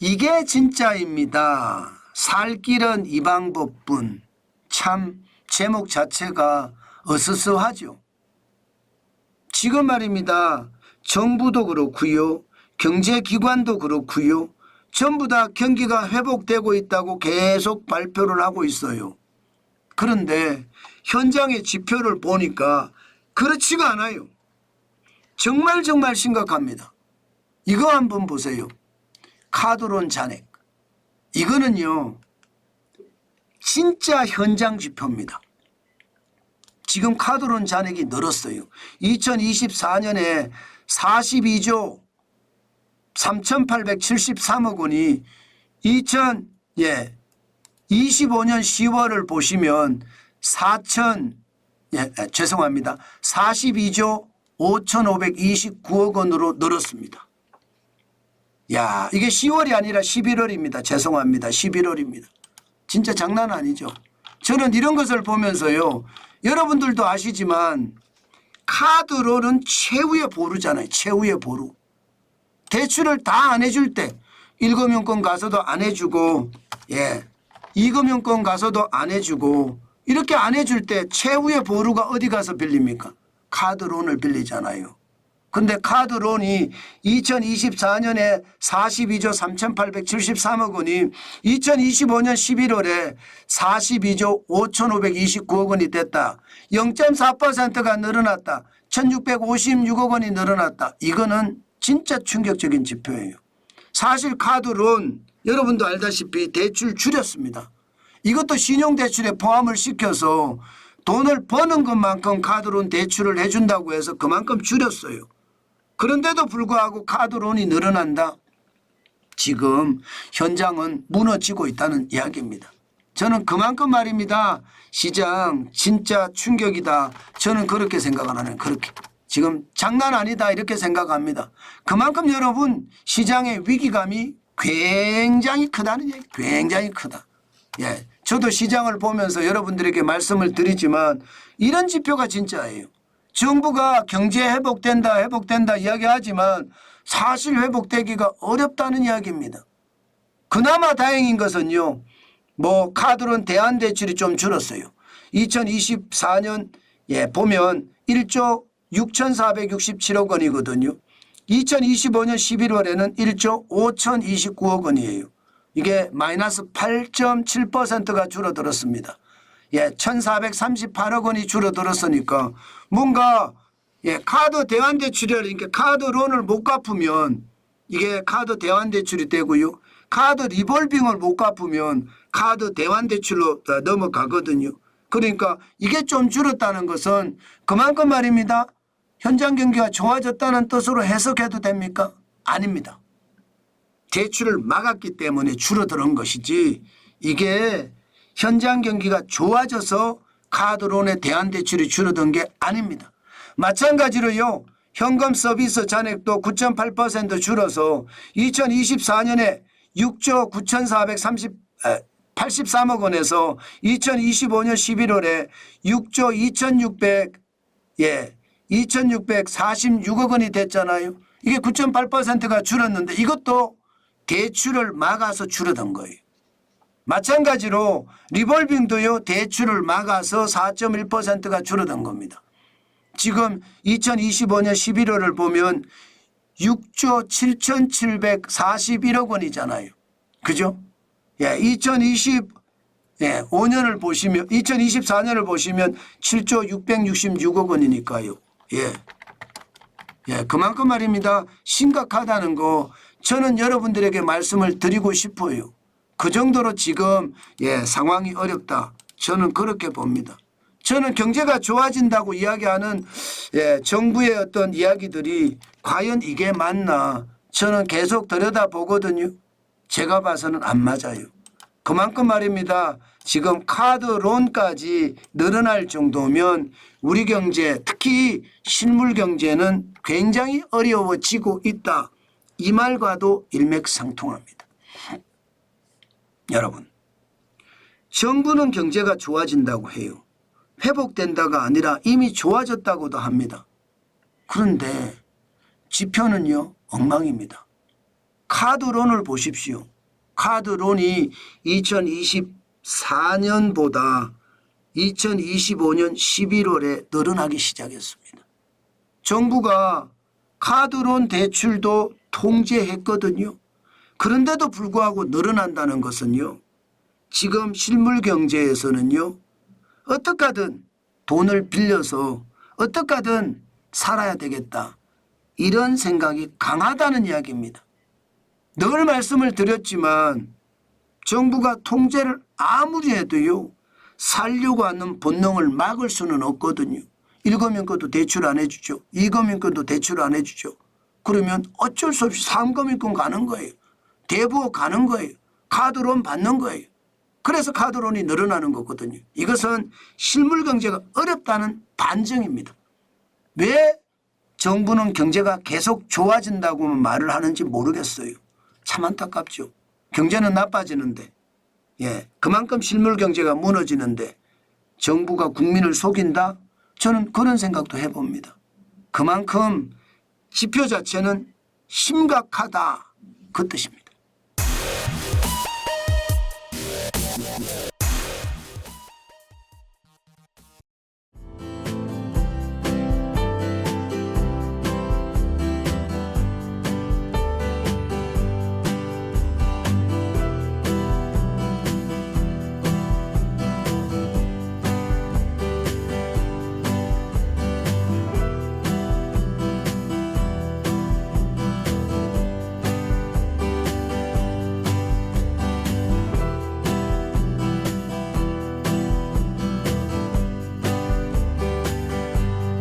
이게 진짜입니다. 살 길은 이 방법뿐. 참 제목 자체가 어스스하죠. 지금 말입니다. 정부도 그렇고요. 경제기관도 그렇고요. 전부 다 경기가 회복되고 있다고 계속 발표를 하고 있어요. 그런데 현장의 지표를 보니까 그렇지가 않아요. 정말 정말 심각합니다. 이거 한번 보세요. 카드론 잔액. 이거는요. 진짜 현장 지표입니다. 지금 카드론 잔액이 늘었어요. 2024년에 42조 3,873억 원이 2000, 예, 25년 10월을 보시면 4천, 예, 예, 죄송합니다. 42조 5,529억 원으로 늘었습니다. 야, 이게 10월이 아니라 11월입니다. 죄송합니다. 11월입니다. 진짜 장난 아니죠. 저는 이런 것을 보면서요. 여러분들도 아시지만 카드로는 최후의 보루잖아요. 최후의 보루. 대출을 다 안 해줄 때 1금융권 가서도 안 해주고 예 2금융권 가서도 안 해주고 이렇게 안 해줄 때 최후의 보루가 어디 가서 빌립니까? 카드론을 빌리잖아요. 근데 카드론이 2024년에 42조 3,873억 원이 2025년 11월에 42조 5,529억 원이 됐다. 0.4%가 늘어났다. 1,656억 원이 늘어났다. 이거는 진짜 충격적인 지표예요. 사실 카드론 여러분도 알다시피 대출 줄였습니다. 이것도 신용대출에 포함을 시켜서 돈을 버는 것만큼 카드론 대출을 해준다고 해서 그만큼 줄였어요. 그런데도 불구하고 카드론이 늘어난다. 지금 현장은 무너지고 있다는 이야기입니다. 저는 그만큼 말입니다. 시장 진짜 충격이다. 저는 그렇게 생각을 하는 그렇게. 지금 장난 아니다 이렇게 생각합니다. 그만큼 여러분 시장의 위기감이 굉장히 크다는 얘기, 굉장히 크다. 예, 저도 시장을 보면서 여러분들에게 말씀을 드리지만 이런 지표가 진짜예요. 정부가 경제 회복된다, 회복된다 이야기하지만 사실 회복되기가 어렵다는 이야기입니다. 그나마 다행인 것은요, 뭐 카드론 대안대출이 좀 줄었어요. 2024년 예 보면 1조 6,467억 원이거든요. 2025년 11월에는 1조 5,029억 원이에요. 이게 마이너스 8.7%가 줄어들었습니다. 예, 1,438억 원이 줄어들었으니까 뭔가 예, 카드 대환 대출을 이렇게 카드 론을 못 갚으면 이게 카드 대환 대출이 되고요. 카드 리볼빙을 못 갚으면 카드 대환 대출로 다 넘어가거든요. 그러니까 이게 좀 줄었다는 것은 그만큼 말입니다. 현장 경기가 좋아졌다는 뜻으로 해석해도 됩니까? 아닙니다. 대출을 막았기 때문에 줄어드는 것이지 이게 현장 경기가 좋아져서 카드론에 대한 대출이 줄어든 게 아닙니다. 마찬가지로요. 현금 서비스 잔액도 9.8% 줄어서 2024년에 6조 9,430 83억 원에서 2025년 11월에 6조 2,600 예, 2,646억 원이 됐잖아요. 이게 9.8%가 줄었는데 이것도 대출을 막아서 줄어든 거예요. 마찬가지로 리볼빙도요 대출을 막아서 4.1%가 줄어든 겁니다. 지금 2025년 11월을 보면 6조 7,741억 원이잖아요. 그죠? 예, 2020 예, 5년을 보시면 2024년을 보시면 7조 666억 원이니까요. 예. 예, 그만큼 말입니다. 심각하다는 거 저는 여러분들에게 말씀을 드리고 싶어요. 그 정도로 지금 예, 상황이 어렵다. 저는 그렇게 봅니다. 저는 경제가 좋아진다고 이야기하는 예, 정부의 어떤 이야기들이 과연 이게 맞나 저는 계속 들여다보거든요. 제가 봐서는 안 맞아요. 그만큼 말입니다. 지금 카드론까지 늘어날 정도면 우리 경제 특히 실물 경제는 굉장히 어려워지고 있다. 이 말과도 일맥상통합니다. 여러분 정부는 경제가 좋아진다고 해요. 회복된다가 아니라 이미 좋아졌다고도 합니다. 그런데 지표는요 엉망입니다. 카드론을 보십시오. 카드론이 2024년보다 2025년 11월에 늘어나기 시작했습니다. 정부가 카드론 대출도 통제했거든요. 그런데도 불구하고 늘어난다는 것은요. 지금 실물 경제에서는요. 어떻게 하든 돈을 빌려서 어떻게 하든 살아야 되겠다. 이런 생각이 강하다는 이야기입니다. 늘 말씀을 드렸지만 정부가 통제를 아무리 해도요. 살려고 하는 본능을 막을 수는 없거든요. 일거면 것도 대출 안 해주죠. 이거면 것도 대출 안 해주죠. 그러면 어쩔 수 없이 삼거민권 가는 거예요. 대부업 가는 거예요. 카드론 받는 거예요. 그래서 카드론이 늘어나는 거거든요. 이것은 실물 경제가 어렵다는 반증입니다. 왜 정부는 경제가 계속 좋아진다고만 말을 하는지 모르겠어요. 참 안타깝죠. 경제는 나빠지는데, 예, 그만큼 실물 경제가 무너지는데 정부가 국민을 속인다? 저는 그런 생각도 해봅니다. 그만큼 지표 자체는 심각하다. 그 뜻입니다.